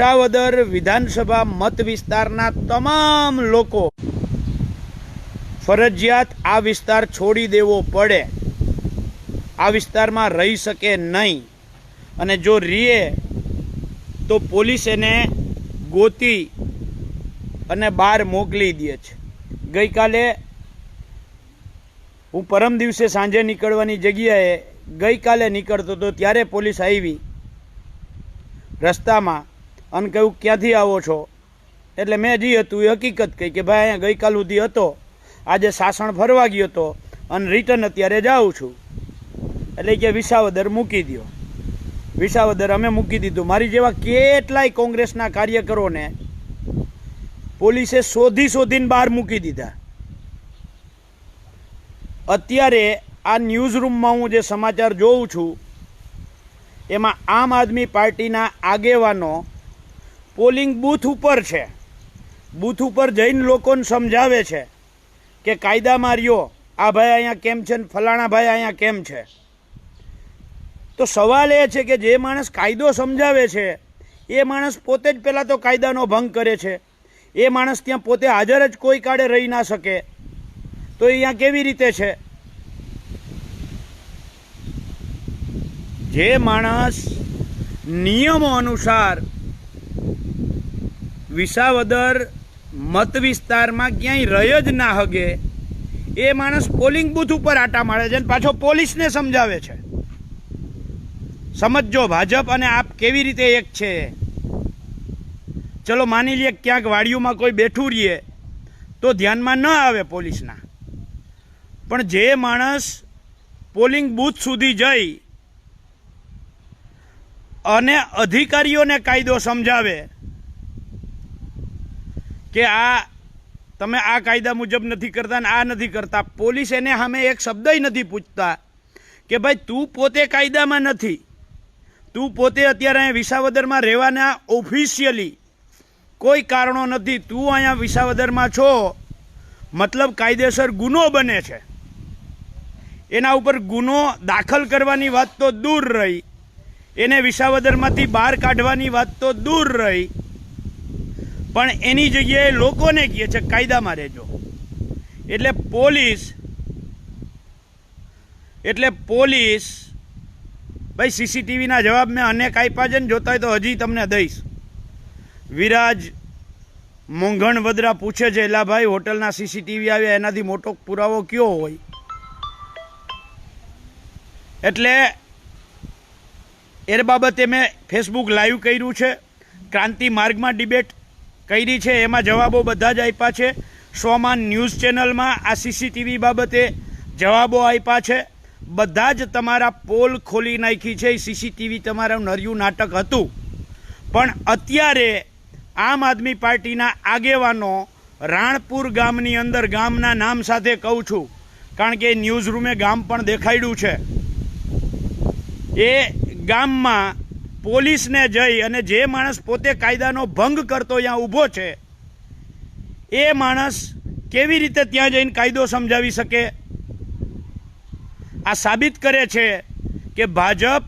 વિસાવદર વિધાનસભા મત વિસ્તારના તમામ લોકો ફરજિયાત આ વિસ્તાર છોડી દેવો પડે. આ વિસ્તારમાં રહી શકે નહીં. અને જો રીએ, તો પોલીસ એને ગોતી અને બહાર મોકલી દે છે. ગઈકાલે હું પરમ દિવસે સાંજે નીકળવાની જગ્યાએ ગઈકાલે નીકળતો હતો, ત્યારે પોલીસ આવી. રસ્તામાં અને કહ્યું, ક્યાંથી આવો છો? એટલે મેં જી હતું, એ હકીકત કહી કે, ભાઈ, અહીંયા ગઈકાલ સુધી હતો. આજે સાસણ ફરવા ગયો હતો અને રિટર્ન અત્યારે જાઉં છું. એટલે કે, વિસાવદર મૂકી દો વિસાવદર અમે મૂકી દીધું. મારી જેવા કેટલાય કોંગ્રેસના કાર્યકરોને પોલીસે શોધી શોધીને બહાર મૂકી દીધા. અત્યારે આ ન્યૂઝ રૂમમાં હું જે સમાચાર જોઉં છું, એમાં આમ આદમી પાર્ટીના આગેવાનો પોલિંગ બૂથ ઉપર છે. બૂથ ઉપર જઈને લોકોને સમજાવે છે કે કાયદામાં રહ્યો આ ભાઈ અહીંયા કેમ છે ને ફલાણા ભાઈ અહીંયા કેમ છે? તો સવાલ એ છે કે જે માણસ કાયદો સમજાવે છે, એ માણસ પોતે જ પહેલાં તો કાયદાનો ભંગ કરે છે. એ માણસ ત્યાં પોતે હાજર જ કોઈ કાળે રહી ના શકે. તો એ અહીંયા કેવી રીતે છે? જે માણસ નિયમો અનુસાર વિસાવદર મત વિસ્તારમાં ક્યાંય રહી જ ના હગે, એ માણસ પોલિંગ બૂથ ઉપર આટા મારે છે અને પાછો પોલીસને સમજાવે છે. સમજજો, ભાજપ અને આપ કેવી રીતે એક છે? ચલો માની લઈએ ક્યાંક વાડીઓમાં કોઈ બેઠું રહીએ, તો ધ્યાનમાં ન આવે પોલીસના. પણ જે માણસ પોલિંગ બૂથ સુધી જઈ અને અધિકારીઓને કાયદો સમજાવે કે આ તમે આ કાયદા મુજબ નથી કરતા ને આ નથી કરતા. પોલીસ એને સામે એક શબ્દય નથી પૂછતા કે ભાઈ તું પોતે કાયદામાં નથી. તું પોતે અત્યારે અહીંયા વિસાવદરમાં રહેવાના ઓફિશિયલી કોઈ કારણો નથી. તું અહીંયા વિસાવદરમાં છો. મતલબ કાયદેસર ગુનો બને છે. એના ઉપર ગુનો દાખલ કરવાની વાત તો દૂર રહી. એને વિસાવદરમાંથી બહાર કાઢવાની વાત તો દૂર રહી. પણ એની જગ્યાએ લોકોને કહે છે, કાયદામાં રહેજો. એટલે પોલીસ એટલે પોલીસ, ભાઈ, સીસીટીવીના જવાબ મેં અનેક આપ્યા છે ને જોતા હોય તો હજી તમને દઈશ. વિરાજ મોંઘણ વદરા પૂછે છે, એલા ભાઈ, હોટલના સીસીટીવી આવ્યા, એનાથી મોટો પુરાવો કયો હોય? એટલે એ બાબતે મેં ફેસબુક લાઈવ કર્યું છે. ક્રાંતિ માર્ગમાં ડિબેટ કરી છે, એમાં જવાબો બધા જ આપ્યા છે. સોમાન ન્યૂઝ ચેનલમાં આ સીસીટીવી બાબતે જવાબો આપ્યા છે. બધા જ તમારા પોલ ખોલી નાખી છે સીસીટીવી તમારું નર્યું નાટક હતું. પણ અત્યારે આમ આદમી પાર્ટીના આગેવાનો રાણપુર ગામની અંદર ગામના નામ સાથે કહું છું, કારણ કે ન્યૂઝ રૂમે ગામ પણ દેખાડ્યું છે. એ ગામમાં પોલીસને જઈ અને જે માણસ પોતે કાયદાનો ભંગ કરતો ત્યાં ઊભો છે, એ માણસ કેવી રીતે ત્યાં જઈને કાયદો સમજાવી શકે? આ સાબિત કરે છે કે ભાજપ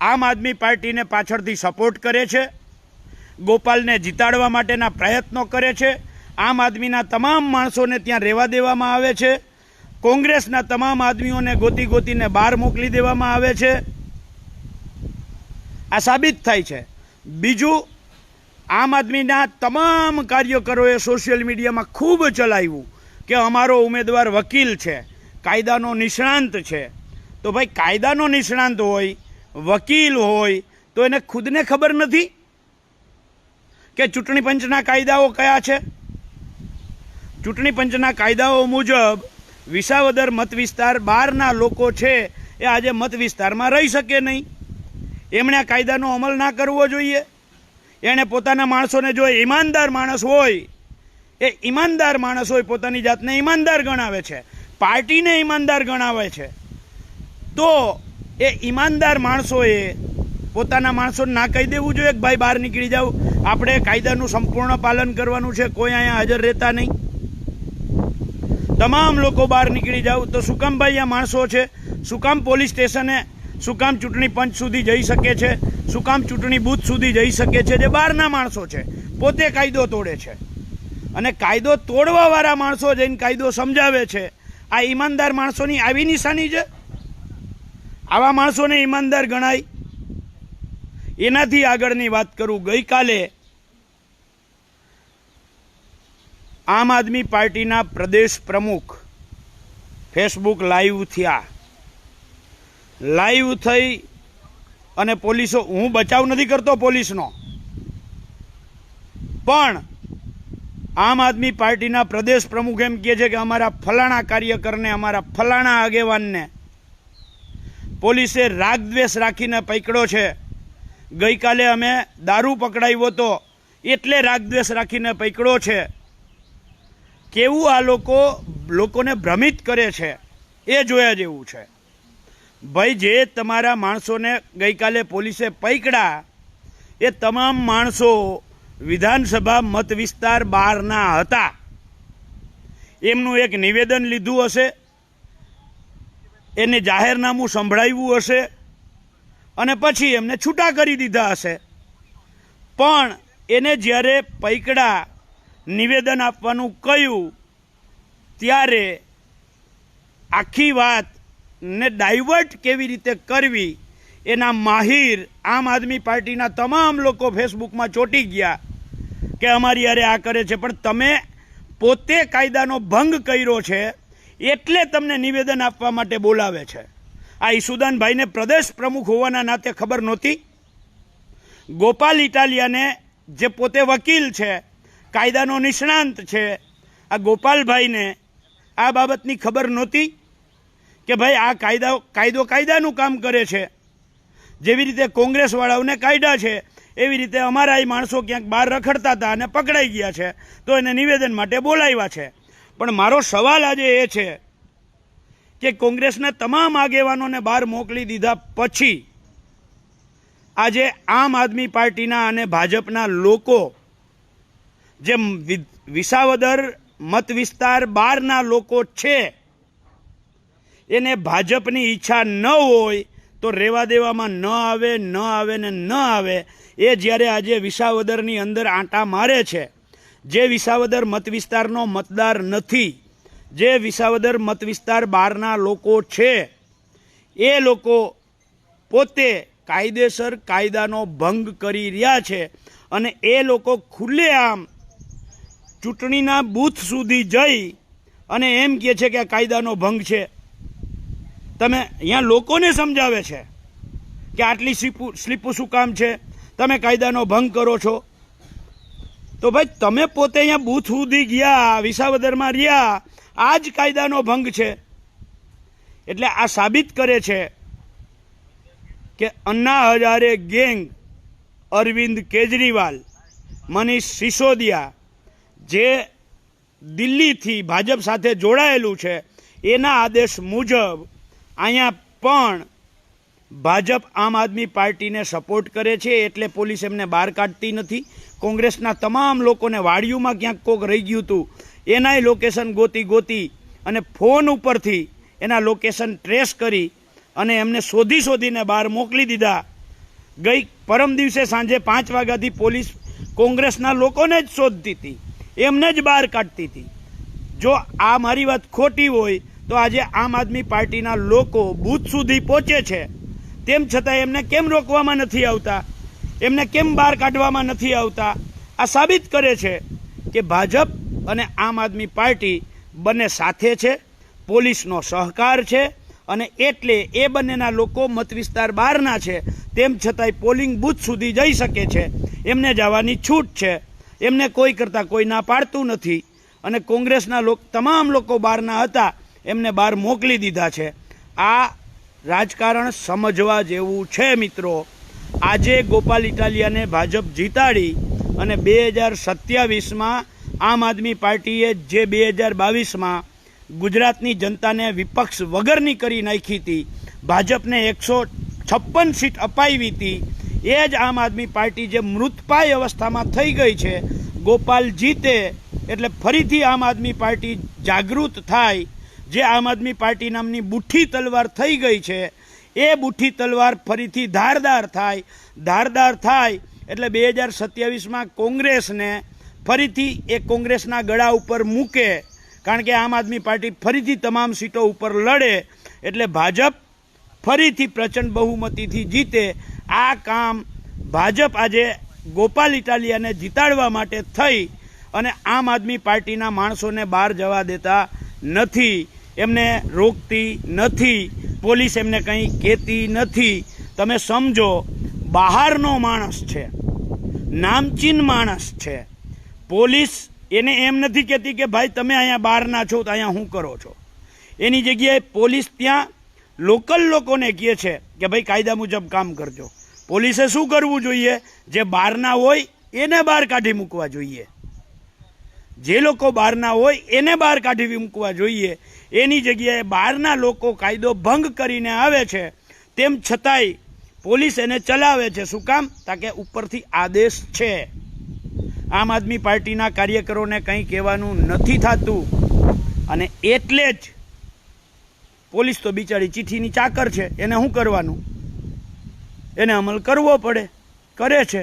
આમ આદમી પાર્ટીને પાછળથી સપોર્ટ કરે છે, ગોપાલને જીતાડવા માટેના પ્રયત્નો કરે છે, આમ આદમીના તમામ માણસોને ત્યાં રહેવા દેવામાં આવે છે, કોંગ્રેસના તમામ આદમીઓને ગોતી ગોતીને બહાર મોકલી દેવામાં આવે છે આ સાબિત થાય છે. બીજું, આમ આદમીના તમામ કાર્યકરોએ સોશિયલ મીડિયામાં ખૂબ ચલાવ્યું કે અમારો ઉમેદવાર વકીલ છે, કાયદાનો નિષ્ણાંત છે. તો ભાઈ, કાયદાનો નિષ્ણાંત હોય, વકીલ હોય, તો એને ખુદને ખબર નથી કે ચૂંટણી પંચના કાયદાઓ કયા છે? ચૂંટણી પંચના કાયદાઓ મુજબ વિસાવદર મત વિસ્તાર બહારના લોકો છે એ આજે મત વિસ્તારમાં રહી શકે નહીં. એમણે આ કાયદાનો અમલ ના કરવો જોઈએ. એણે પોતાના માણસોને જો ઈમાનદાર માણસ હોય, એ ઈમાનદાર માણસ હોય, પોતાની જાતને ઈમાનદાર ગણાવે છે, પાર્ટીને ઈમાનદાર ગણાવે છે, તો એ ઈમાનદાર માણસોએ પોતાના માણસોને ના કહી દેવું જોઈએ કે ભાઈ બહાર નીકળી જાવ આપણે કાયદાનું સંપૂર્ણ પાલન કરવાનું છે, કોઈ અહીંયા હાજર રહેતા નહીં. તમામ લોકો બહાર નીકળી જાવ તો શું આ માણસો છે? શું પોલીસ સ્ટેશને શું કામ ચૂંટણી પંચ સુધી જઈ શકે છે? શું કામ ચૂંટણી બૂથ સુધી જઈ શકે છે? જે બહારના માણસો છે, પોતે કાયદો તોડે છે. અને કાયદો તોડવાવાળા માણસો જઈને કાયદો સમજાવે છે, આ ઈમાનદાર માણસોની આવી નિશાની છે? આવા માણસોને ઈમાનદાર ગણાય? એનાથી આગળની વાત કરું. ગઈકાલે આમ આદમી પાર્ટીના પ્રદેશ પ્રમુખ ફેસબુક લાઈવ થયા. લાઈવ થઈ અને પોલીસો, હું બચાવ નથી કરતો પોલીસનો. પણ આમ આદમી પાર્ટીના પ્રદેશ પ્રમુખ એમ કહે છે કે અમારા ફલાણા કાર્યકરને, અમારા ફલાણા આગેવાનને પોલીસે રાગદ્વેષ રાખીને પકડ્યો છે. ગઈકાલે અમે દારૂ પકડાવ્યો હતો, એટલે રાગદ્વેષ રાખીને પકડ્યો છે. કેવું આ લોકો, લોકોને ભ્રમિત કરે છે, એ જોયા જેવું છે. ભાઈ, જે તમારા માણસોને ગઈકાલે પોલીસે પકડ્યા એ તમામ માણસો વિધાનસભા મત વિસ્તાર બહારના હતા. એમનું એક નિવેદન લીધું હશે. એને જાહેરનામું સંભળાવ્યું હશે અને પછી એમને છૂટા કરી દીધા હશે. પણ એને જ્યારે પૈકડા નિવેદન આપવાનું કહ્યું, ત્યારે આખી વાત ને ડાયવર્ટ કેવી રીતે કરવી, એના માહિર આમ આદમી પાર્ટીના તમામ લોકો ફેસબુકમાં ચોંટી ગયા કે અમારી યારે આ કરે છે. પણ તમે પોતે કાયદાનો ભંગ કર્યો છે એટલે તમને નિવેદન આપવા માટે બોલાવે છે. આ ઈસુદાનભાઈને પ્રદેશ પ્રમુખ હોવાના નાતે ખબર નહોતી. ગોપાલ ઇટાલિયાને જે પોતે વકીલ છે, કાયદાનો નિષ્ણાંત છે, આ ગોપાલભાઈને આ બાબતની ખબર નહોતી. કે ભાઈ આ કાયદા કાયદો કાયદાનું કામ કરે છે. જેવી રીતે કોંગ્રેસવાળાઓને કાયદા છે, એવી રીતે અમારા એ માણસો ક્યાંક બહાર રખડતા હતા અને પકડાઈ ગયા છે, તો એને નિવેદન માટે બોલાવ્યા છે. પણ મારો સવાલ આજે એ છે કે કોંગ્રેસના તમામ આગેવાનોને બહાર મોકલી દીધા પછી આજે આમ આદમી પાર્ટીના અને ભાજપના લોકો જે વિસાવદર મત વિસ્તાર બહારના લોકો છે એને ભાજપની ઈચ્છા ન હોય તો રેવા દેવામાં ન આવે ન આવે ને ન આવે, એ જ્યારે આજે વિસાવદરની અંદર આંટા મારે છે. જે વિસાવદર મત વિસ્તારનો મતદાર નથી, જે વિસાવદર મત વિસ્તાર બહારના લોકો છે, એ લોકો પોતે કાયદેસર કાયદાનો ભંગ કરી રહ્યા છે અને એ લોકો ખુલ્લેઆમ ચૂંટણીના બૂથ સુધી જઈ અને એમ કહે છે કે આ કાયદાનો ભંગ છે. તમે અહીંયા લોકોને સમજાવે છે કે આટલી સ્લીપુ, સ્લીપો શું કામ છે? તમે કાયદાનો ભંગ કરો છો. તો ભાઈ, તમે પોતે અહીંયા બૂથ સુધી ગયા, વિસાવદરમાં રહ્યા, આ જ કાયદાનો ભંગ છે. એટલે આ સાબિત કરે છે કે અન્ના હજારે ગેંગ અરવિંદ કેજરીવાલ, મનીષ સિસોદિયા જે દિલ્હીથી ભાજપ સાથે જોડાયેલું છે, એના આદેશ મુજબ અહીંયા પણ ભાજપ આમ આદમી પાર્ટીને સપોર્ટ કરે છે એટલે પોલીસ એમને બહાર કાઢતી નથી. કોંગ્રેસના તમામ લોકોને વાડિયુંમાં ક્યાંક કોક રહી ગયું હતું. એનાય લોકેશન ગોતી ગોતી અને ફોન ઉપરથી એના લોકેશન ટ્રેસ કરી અને એમને શોધી શોધીને બહાર મોકલી દીધા. ગઈ પરમ દિવસે સાંજે પાંચ વાગ્યાથી પોલીસ કોંગ્રેસના લોકોને જ શોધતી હતી. એમને જ બહાર કાઢતી હતી. જો આ મારી વાત ખોટી હોય તો આજે આમ આદમી પાર્ટીના લોકો બૂથ સુધી પહોંચે છે. તેમ છતાં એમને કેમ રોકવામાં નથી આવતા? એમને કેમ બહાર કાઢવામાં નથી આવતા? આ સાબિત કરે છે કે ભાજપ અને આમ આદમી પાર્ટી બંને સાથે છે, પોલીસનો સહકાર છે અને એટલે એ બંનેના લોકો મત વિસ્તાર બહારના છે. તેમ છતાંય પોલિંગ બૂથ સુધી જઈ શકે છે. એમને જવાની છૂટ છે. એમને કોઈ કરતાં કોઈ ના પાડતું નથી. અને કોંગ્રેસના લોક, તમામ લોકો બહારના હતા. એમને બહાર મોકલી દીધા છે. આ રાજકારણ સમજવા જેવું છે મિત્રો. આજે ગોપાલ ઇટાલિયાને ભાજપ જીતાડી અને બે હજાર સત્યાવીસમાં આમ આદમી પાર્ટીએ જે બે હજાર બાવીસમાં ગુજરાતની જનતાને વિપક્ષ વગરની કરી નાખી હતી, ભાજપને એકસો છપ્પન સીટ અપાવી હતી, એ જ આમ આદમી પાર્ટી જે મૃતપાય અવસ્થામાં થઈ ગઈ છે, ગોપાલ જીતે એટલે ફરીથી આમ આદમી પાર્ટી જાગૃત થાય જે આમ આદમી પાર્ટી નામની બુઠ્ઠી તલવાર થઈ ગઈ છે, એ બુઠ્ઠી તલવાર ફરીથી ધારદાર થાય. ધારદાર થાય એટલે બે હજાર સત્યાવીસમાં કોંગ્રેસને ફરીથી એ કોંગ્રેસના ગળા ઉપર મૂકે. કારણ કે આમ આદમી પાર્ટી ફરીથી તમામ સીટો ઉપર લડે. એટલે ભાજપ ફરીથી પ્રચંડ બહુમતીથી જીતે. આ કામ ભાજપ આજે ગોપાલ ઇટાલિયાને જીતાડવા માટે થઈ અને આમ આદમી પાર્ટીના માણસોને બહાર જવા દેતા નથી. એમને રોકતી નથી, પોલીસ એમને કંઈ કહેતી નથી. તમે સમજો, બહારનો માણસ છે, નામચીન માણસ છે. પોલીસ એને એમ નથી કહેતી કે ભાઈ તમે અહીંયા બહારના છો તો અહીંયા શું કરો છો. એની જગ્યાએ પોલીસ ત્યાં લોકલ લોકોને કહે છે કે ભાઈ કાયદા મુજબ કામ કરજો. પોલીસે શું કરવું જોઈએ? જે બહારના હોય એને બહાર કાઢી મૂકવા જોઈએ. જે લોકો બહારના હોય એને બહાર કાઢી મૂકવા જોઈએ. એની જગ્યાએ બહારના લોકો કાયદો ભંગ કરીને આવે છે. તેમ છતાંય પોલીસ એને ચલાવે છે. શું કામ? તાકે ઉપરથી આદેશ છે. આમ આદમી પાર્ટીના કાર્યકરોને કંઈ કહેવાનું નથી થતું. અને એટલે જ પોલીસ તો બિચારી ચીઠીની ચાકર છે. એને શું કરવાનું? એને અમલ કરવો પડે. કરે છે.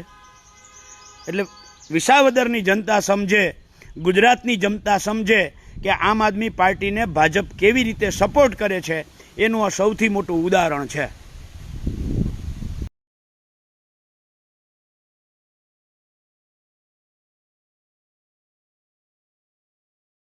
એટલે વિસાવદરની જનતા સમજે ગુજરાતની જનતા સમજે કે આમ આદમી પાર્ટીને ભાજપ કેવી રીતે સપોર્ટ કરે છે, એનું આ સૌથી મોટું ઉદાહરણ છે.